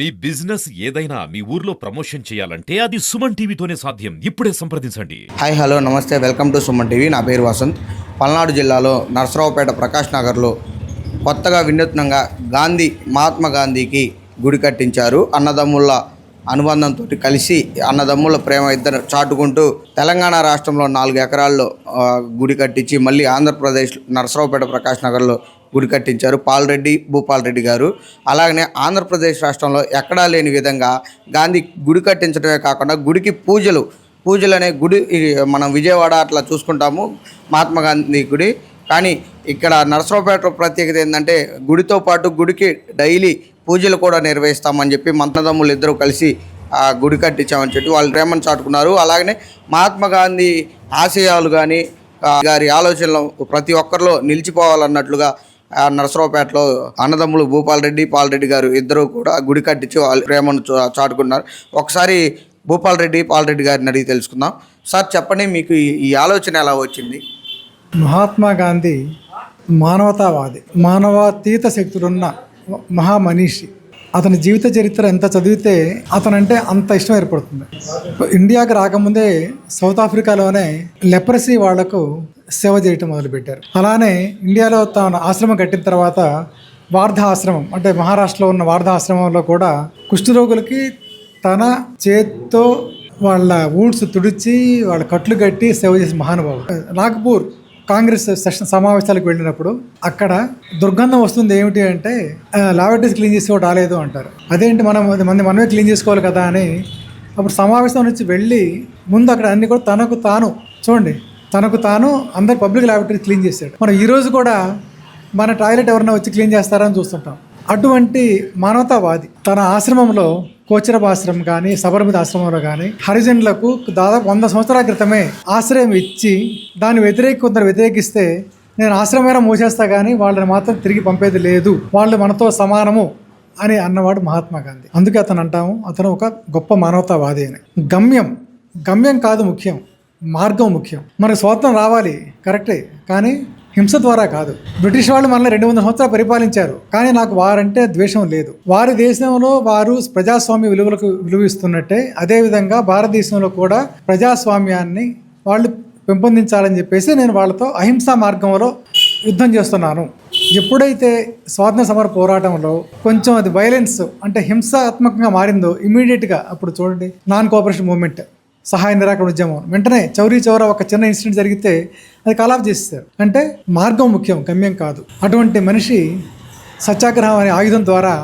మీ business ఏదైనా మీ ఊర్లో promotion చేయాలంటే అది సుమన్ టీవీతోనే సాధ్యం. ఇప్పుడే సంప్రదించండి. Hi hello namaste. Welcome to Suman TV. నా పేరు వసంత్. పల్నాడు జిల్లాలో నరసరావుపేట ప్రకాష్ నగర్లో కొత్తగా వినూత్నంగా గాంధీ మహాత్మా గాంధీకి గుడి కట్టించారు. అన్నదమ్ముల అనుబంధంతో కలిసి అన్నదమ్ముల ప్రేమ ఇద్దరు చాటుకుంటూ తెలంగాణ రాష్ట్రంలో నాలుగు ఎకరాల్లో గుడి కట్టించి మళ్ళీ ఆంధ్రప్రదేశ్ నరసరావుపేట ప్రకాష్ నగర్లో గుడి కట్టించారు పాల్రెడ్డి భూపాల్ రెడ్డి గారు. అలాగనే ఆంధ్రప్రదేశ్ రాష్ట్రంలో ఎక్కడా లేని విధంగా గాంధీ గుడి కట్టించడమే కాకుండా గుడికి పూజలు పూజలు అనే గుడి మనం విజయవాడ అట్లా చూసుకుంటాము మహాత్మా గాంధీ గుడి. కానీ ఇక్కడ నరసరావుపేట ప్రత్యేకత ఏంటంటే గుడితో పాటు గుడికి డైలీ పూజలు కూడా నిర్వహిస్తామని చెప్పి మంత్రదమ్ములు ఇద్దరు కలిసి ఆ గుడి కట్టించామని చెప్పి వాళ్ళు ప్రేమను చాటుకున్నారు. అలాగనే మహాత్మా గాంధీ ఆశయాలు కానీ గారి ఆలోచనలు ప్రతి ఒక్కరిలో నిలిచిపోవాలన్నట్లుగా నరసరావుపేటలో అన్నదమ్ములు భూపాలరెడ్డి పాలరెడ్డి పాల్రెడ్డి గారు ఇద్దరు కూడా గుడి కట్టించి వాళ్ళు ప్రేమను చాటుకున్నారు. ఒకసారి భూపాలరెడ్డి పాలరెడ్డి పాల్రెడ్డి గారిని అడిగి తెలుసుకుందాం. సార్ చెప్పండి మీకు ఈ- ఈ ఆలోచన ఎలా వచ్చింది? మహాత్మా గాంధీ మానవతావాది మానవాతీత శక్తులున్న మహామనీషి. అతని జీవిత చరిత్ర ఎంత చదివితే అతనంటే అంత ఇష్టం ఏర్పడుతుంది. ఇండియాకి రాకముందే సౌత్ ఆఫ్రికాలోనే లెప్రసీ వాళ్ళకు సేవ చేయటం మొదలుపెట్టారు. అలానే ఇండియాలో తాను ఆశ్రమం కట్టిన తర్వాత వార్ధ ఆశ్రమం అంటే మహారాష్ట్రలో ఉన్న వార్ధ ఆశ్రమంలో కూడా కుష్ఠరోగులకి తన చేత్తో వాళ్ళ ఊడ్స్ తుడిచి వాళ్ళ కట్లు కట్టి సేవ చేసిన మహానుభావుడు. నాగ్పూర్ కాంగ్రెస్ సెషన్ సమావేశాలకు వెళ్ళినప్పుడు అక్కడ దుర్గంధం వస్తుంది ఏమిటి అంటే లాబరేటరీస్ క్లీన్ చేసుకోవడం రాలేదు అంటారు. అదేంటి మనం మంది మనమే క్లీన్ చేసుకోవాలి కదా అని అప్పుడు సమావేశం నుంచి వెళ్ళి ముందు అక్కడ అన్ని కూడా తనకు తాను చూడండి తనకు తాను అందరు పబ్లిక్ లాబరేటరీ క్లీన్ చేశాడు. మనం ఈరోజు కూడా మన టాయిలెట్ ఎవరైనా వచ్చి క్లీన్ చేస్తారని చూస్తుంటాం. అటువంటి మానవతావాది తన ఆశ్రమంలో కోచరభాశ్రమం కానీ సబర్మతి ఆశ్రమంలో కానీ హరిజనులకు దాదాపు వంద సంవత్సరాల క్రితమే ఆశ్రయం ఇచ్చి దాన్ని వ్యతిరేక కొందరు వ్యతిరేకిస్తే నేను ఆశ్రమైనా మూసేస్తా కానీ వాళ్ళని మాత్రం తిరిగి పంపేది లేదు. వాళ్ళు మనతో సమానము అని అన్నవాడు మహాత్మా గాంధీ. అందుకే అతను అంటాము అతను ఒక గొప్ప మానవతావాది అని. గమ్యం గమ్యం కాదు ముఖ్యం మార్గం ముఖ్యం. మనకు స్వాతంత్రం రావాలి కరెక్టే. కానీ హింస ద్వారా కాదు. బ్రిటిష్ వాళ్ళు మనల్ని రెండు వందల సంవత్సరాలు పరిపాలించారు. కానీ నాకు వారంటే ద్వేషం లేదు. వారి దేశంలో వారు ప్రజాస్వామ్య విలువలకు విలువ ఇస్తున్నట్టే అదేవిధంగా భారతదేశంలో కూడా ప్రజాస్వామ్యాన్ని వాళ్ళు పెంపొందించాలని చెప్పేసి నేను వాళ్ళతో అహింసా మార్గంలో యుద్ధం చేస్తున్నాను. ఎప్పుడైతే స్వాతంత్ర సమర పోరాటంలో కొంచెం అది వైలెన్స్ అంటే హింసాత్మకంగా మారిందో ఇమీడియట్గా అప్పుడు చూడండి నాన్ కోఆపరేషన్ మూమెంట్ సహాయ నిరాకరణ ఉద్యమం. వెంటనే చౌరీ చౌర ఒక చిన్న ఇన్సిడెంట్ జరిగితే అది కాలాఫ్ చేస్తారు అంటే మార్గం ముఖ్యం గమ్యం కాదు. అటువంటి మనిషి సత్యాగ్రహం అనే ఆయుధం ద్వారా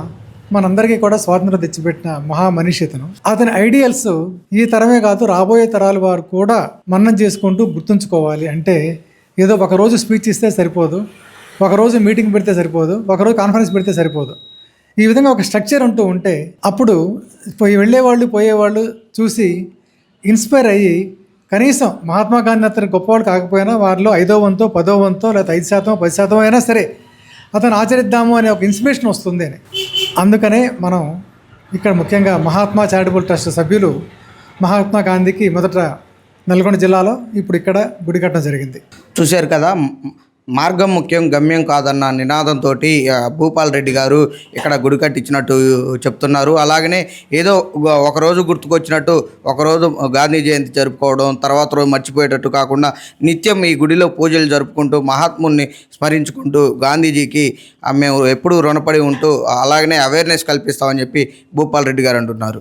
మనందరికీ కూడా స్వాతంత్రం తెచ్చిపెట్టిన మహా మనిషి అతను. అతని ఐడియల్స్ ఈ తరమే కాదు రాబోయే తరాల వారు కూడా మన్నం చేసుకుంటూ గుర్తుంచుకోవాలి. అంటే ఏదో ఒక రోజు స్పీచ్ ఇస్తే సరిపోదు ఒకరోజు మీటింగ్ పెడితే సరిపోదు ఒకరోజు కాన్ఫరెన్స్ పెడితే సరిపోదు. ఈ విధంగా ఒక స్ట్రక్చర్ ఉంటూ ఉంటే అప్పుడు పోయి వెళ్ళేవాళ్ళు పోయేవాళ్ళు చూసి ఇన్స్పైర్ అయ్యి కనీసం మహాత్మా గాంధీ అతను గొప్పవాడు కాకపోయినా వారిలో ఐదో వంతో పదో వంతో లేకపోతే ఐదు శాతం పది శాతం అయినా సరే అతను ఆచరిద్దాము అనే ఒక ఇన్స్పిరేషన్ వస్తుంది అని. అందుకనే మనం ఇక్కడ ముఖ్యంగా మహాత్మా చారిటబుల్ ట్రస్ట్ సభ్యులు మహాత్మా గాంధీకి మొదట నల్గొండ జిల్లాలో ఇప్పుడు ఇక్కడ గుడి కట్టడం జరిగింది. చూశారు కదా మార్గం ముఖ్యం గమ్యం కాదన్న నినాదంతో భూపాల్ రెడ్డి గారు ఇక్కడ గుడి కట్టించినట్టు చెప్తున్నారు. అలాగనే ఏదో ఒకరోజు గుర్తుకొచ్చినట్టు ఒకరోజు గాంధీ జయంతి జరుపుకోవడం తర్వాత రోజు మర్చిపోయేటట్టు కాకుండా నిత్యం ఈ గుడిలో పూజలు జరుపుకుంటూ మహాత్ముని స్మరించుకుంటూ గాంధీజీకి మేము ఎప్పుడూ రుణపడి ఉంటూ అలాగనే అవేర్నెస్ కల్పిస్తామని చెప్పి భూపాల్ రెడ్డి గారు అంటున్నారు.